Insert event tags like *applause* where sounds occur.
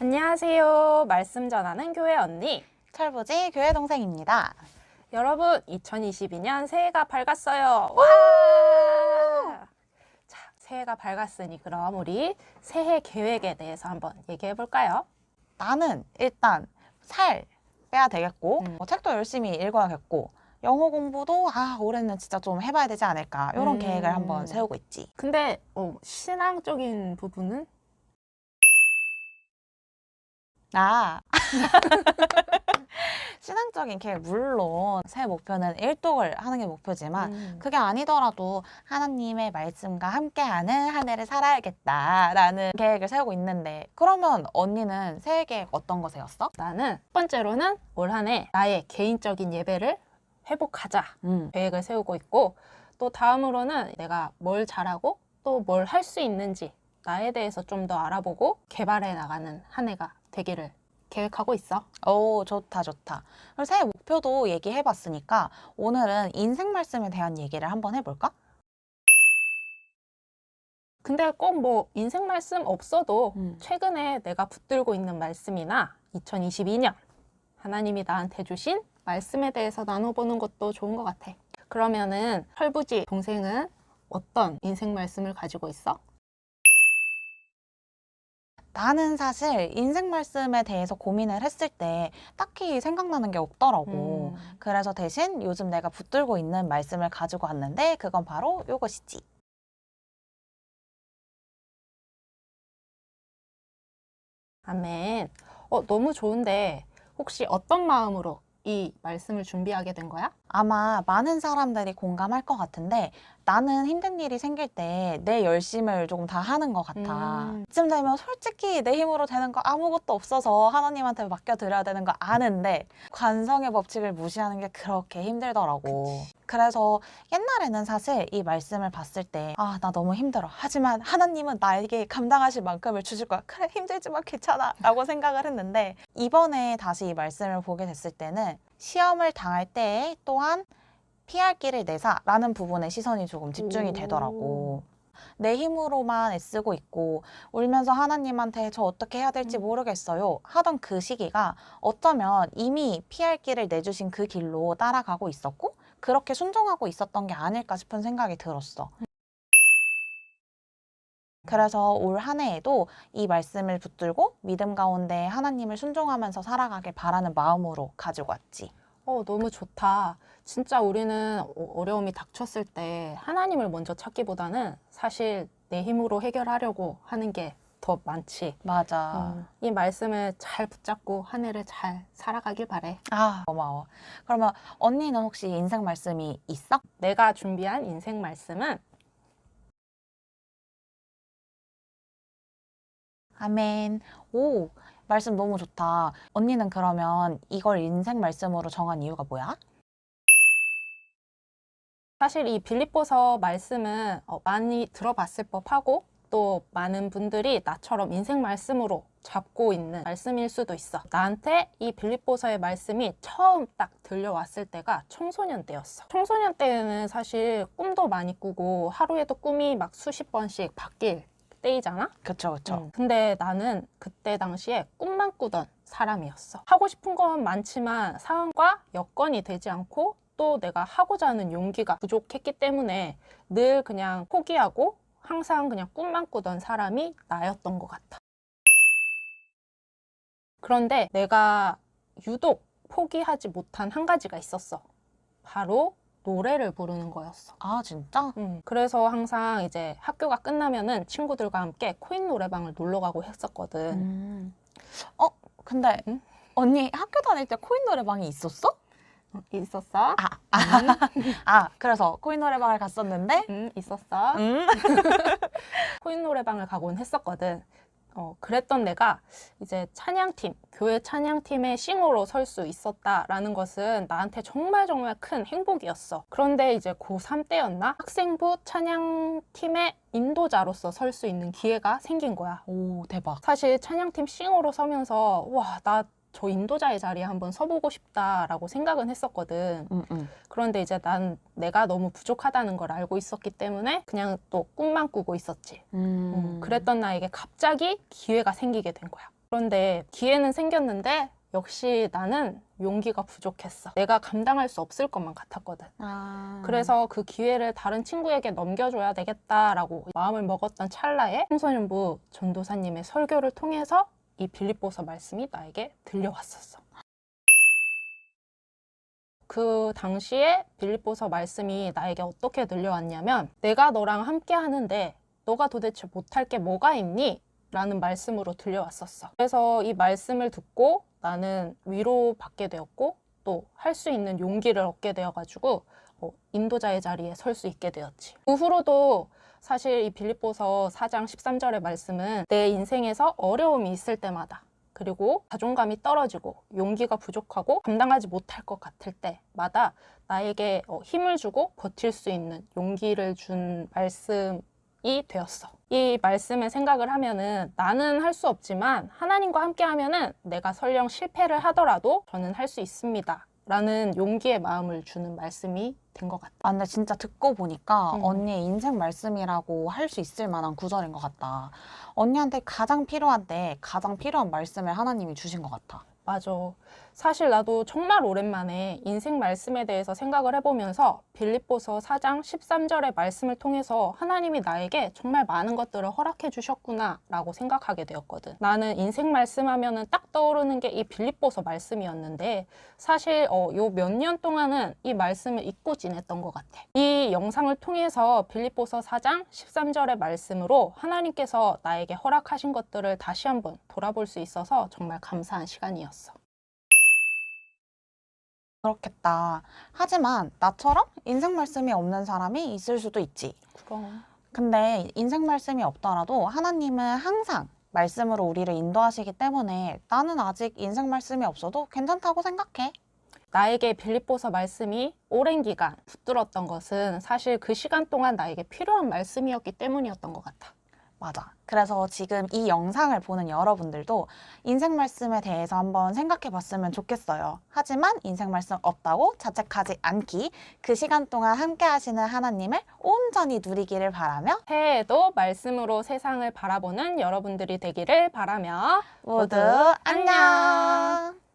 안녕하세요. 말씀 전하는 교회 언니. 철부지 교회 동생입니다. 여러분, 2022년 새해가 밝았어요. 와! 자, 새해가 밝았으니 그럼 우리 새해 계획에 대해서 한번 얘기해 볼까요? 나는 일단 살 빼야 되겠고 음. 뭐 책도 열심히 읽어야겠고 영어 공부도 아 올해는 진짜 좀 해봐야 되지 않을까 이런 음. 계획을 한번 세우고 있지. 근데 어, 신앙적인 부분은 나 *laughs* 신앙적인 계획 물론 새해 목표는 일독을 하는 게 목표지만 음. 그게 아니더라도 하나님의 말씀과 함께하는 한 해를 살아야겠다라는 계획을 세우고 있는데 그러면 언니는 새해 계획 어떤 거 세웠어? 나는 첫 번째로는 올 한 해 나의 개인적인 예배를 회복하자 음. 계획을 세우고 있고 또 다음으로는 내가 뭘 잘하고 또 뭘 할 수 있는지 나에 대해서 좀 더 알아보고 개발해 나가는 한 해가 되기를 계획하고 있어. 오, 좋다, 좋다. 그럼 새해 목표도 얘기해 봤으니까 오늘은 인생 말씀에 대한 얘기를 한번 해볼까? 근데 꼭 뭐 인생 말씀 없어도 음. 최근에 내가 붙들고 있는 말씀이나 2022년 하나님이 나한테 주신 말씀에 대해서 나눠보는 것도 좋은 것 같아. 그러면은 철부지 동생은 어떤 인생 말씀을 가지고 있어? 나는 사실 인생 말씀에 대해서 고민을 했을 때 딱히 생각나는 게 없더라고. 음. 그래서 대신 요즘 내가 붙들고 있는 말씀을 가지고 왔는데 그건 바로 요것이지. 아멘. 어, 너무 좋은데 혹시 어떤 마음으로 이 말씀을 준비하게 된 거야? 아마 많은 사람들이 공감할 것 같은데 나는 힘든 일이 생길 때 내 열심을 조금 다 하는 것 같아. 음. 이쯤 되면 솔직히 내 힘으로 되는 거 아무것도 없어서 하나님한테 맡겨드려야 되는 거 아는데 관성의 법칙을 무시하는 게 그렇게 힘들더라고. 그래서 옛날에는 사실 이 말씀을 봤을 때 아, 나 너무 힘들어. 하지만 하나님은 나에게 감당하실 만큼을 주실 거야. 그래, 힘들지만 괜찮아. 라고 생각을 했는데 이번에 다시 이 말씀을 보게 됐을 때는 시험을 당할 때 또한 피할 길을 내사라는 부분에 시선이 조금 집중이 오. 되더라고. 내 힘으로만 애쓰고 있고 울면서 하나님한테 저 어떻게 해야 될지 음. 모르겠어요 하던 그 시기가 어쩌면 이미 피할 길을 내주신 그 길로 따라가고 있었고 그렇게 순종하고 있었던 게 아닐까 싶은 생각이 들었어. 그래서 올 한 해에도 이 말씀을 붙들고 믿음 가운데 하나님을 순종하면서 살아가길 바라는 마음으로 가지고 왔지. 어, 너무 좋다. 진짜 우리는 어- 어려움이 닥쳤을 때 하나님을 먼저 찾기보다는 사실 내 힘으로 해결하려고 하는 게 더 많지. 맞아. 음, 이 말씀을 잘 붙잡고 한 해를 잘 살아가길 바래. 아, 고마워. 그러면 언니는 혹시 인생 말씀이 있어? 내가 준비한 인생 말씀은 아멘. 오, 말씀 너무 좋다. 언니는 그러면 이걸 인생 말씀으로 정한 이유가 뭐야? 사실 이 빌립보서 말씀은 어, 많이 들어봤을 법하고 또 많은 분들이 나처럼 인생 말씀으로 잡고 있는 말씀일 수도 있어. 나한테 이 빌립보서의 말씀이 처음 딱 들려왔을 때가 청소년 때였어. 청소년 때는 사실 꿈도 많이 꾸고 하루에도 꿈이 막 수십 번씩 바뀔 때이잖아. 그쵸, 그쵸. 음, 근데 나는 그때 당시에 꿈만 꾸던 사람이었어. 하고 싶은 건 많지만 상황과 여건이 되지 않고 또 내가 하고자 하는 용기가 부족했기 때문에 늘 그냥 포기하고 항상 그냥 꿈만 꾸던 사람이 나였던 것 같아. 그런데 내가 유독 포기하지 못한 한 가지가 있었어. 바로 노래를 부르는 거였어. 아, 진짜? 음, 그래서 항상 이제 학교가 끝나면은 친구들과 함께 코인 노래방을 놀러 가고 했었거든. 음. 어, 근데 응? 언니 학교 다닐 때 코인 노래방이 있었어? 어, 있었어? 아, 아, 그래서 코인 노래방을 갔었는데 음, 있었어. 음. *laughs* 코인 노래방을 가곤 했었거든. 어, 그랬던 내가 이제 찬양팀, 교회 찬양팀의 싱어로 설 수 있었다라는 것은 나한테 정말 정말 큰 행복이었어. 그런데 이제 고3 때였나? 학생부 찬양팀의 인도자로서 설 수 있는 기회가 생긴 거야. 오, 대박. 사실 찬양팀 싱어로 서면서 와, 나 저 인도자의 자리에 한번 서보고 싶다라고 생각은 했었거든. 음, 음. 그런데 이제 난 내가 너무 부족하다는 걸 알고 있었기 때문에 그냥 또 꿈만 꾸고 있었지. 음. 음, 그랬던 나에게 갑자기 기회가 생기게 된 거야. 그런데 기회는 생겼는데 역시 나는 용기가 부족했어. 내가 감당할 수 없을 것만 같았거든. 아. 그래서 그 기회를 다른 친구에게 넘겨줘야 되겠다라고 마음을 먹었던 찰나에 청소년부 전도사님의 설교를 통해서 이 빌립보서 말씀이 나에게 들려왔었어. 그 당시에 빌립보서 말씀이 나에게 어떻게 들려왔냐면 내가 너랑 함께 하는데 너가 도대체 못할 게 뭐가 있니? 라는 말씀으로 들려왔었어. 그래서 이 말씀을 듣고 나는 위로받게 되었고 또 할 수 있는 용기를 얻게 되어가지고 어, 인도자의 자리에 설 수 있게 되었지. 그 후로도 사실 이 빌립보서 4장 13절의 말씀은 내 인생에서 어려움이 있을 때마다 그리고 자존감이 떨어지고 용기가 부족하고 감당하지 못할 것 같을 때마다 나에게 어, 힘을 주고 버틸 수 있는 용기를 준 말씀이 되었어. 이 말씀을 생각을 하면은 나는 할 수 없지만 하나님과 함께 하면은 내가 설령 실패를 하더라도 저는 할 수 있습니다. 라는 용기의 마음을 주는 말씀이 된 것 같아. 아, 근데 진짜 듣고 보니까 음. 언니의 인생 말씀이라고 할 수 있을 만한 구절인 것 같다. 언니한테 가장 필요한데 가장 필요한 말씀을 하나님이 주신 것 같아. 맞아. 사실 나도 정말 오랜만에 인생 말씀에 대해서 생각을 해보면서 빌립보서 4장 13절의 말씀을 통해서 하나님이 나에게 정말 많은 것들을 허락해 주셨구나 라고 생각하게 되었거든. 나는 인생 말씀 하면 은 딱 떠오르는 게 이 빌립보서 말씀이었는데 사실 어, 요 몇 년 동안은 이 말씀을 잊고 지냈던 것 같아. 이 영상을 통해서 빌립보서 4장 13절의 말씀으로 하나님께서 나에게 허락하신 것들을 다시 한번 돌아볼 수 있어서 정말 감사한 시간이었어. 그렇겠다. 하지만 나처럼 인생 말씀이 없는 사람이 있을 수도 있지. 그럼. 근데 인생 말씀이 없더라도 하나님은 항상 말씀으로 우리를 인도하시기 때문에 나는 아직 인생 말씀이 없어도 괜찮다고 생각해. 나에게 빌립보서 말씀이 오랜 기간 붙들었던 것은 사실 그 시간 동안 나에게 필요한 말씀이었기 때문이었던 것 같아. 맞아. 그래서 지금 이 영상을 보는 여러분들도 인생 말씀에 대해서 한번 생각해 봤으면 좋겠어요. 하지만 인생 말씀 없다고 자책하지 않기, 그 시간 동안 함께 하시는 하나님을 온전히 누리기를 바라며 새해에도 말씀으로 세상을 바라보는 여러분들이 되기를 바라며 모두 안녕!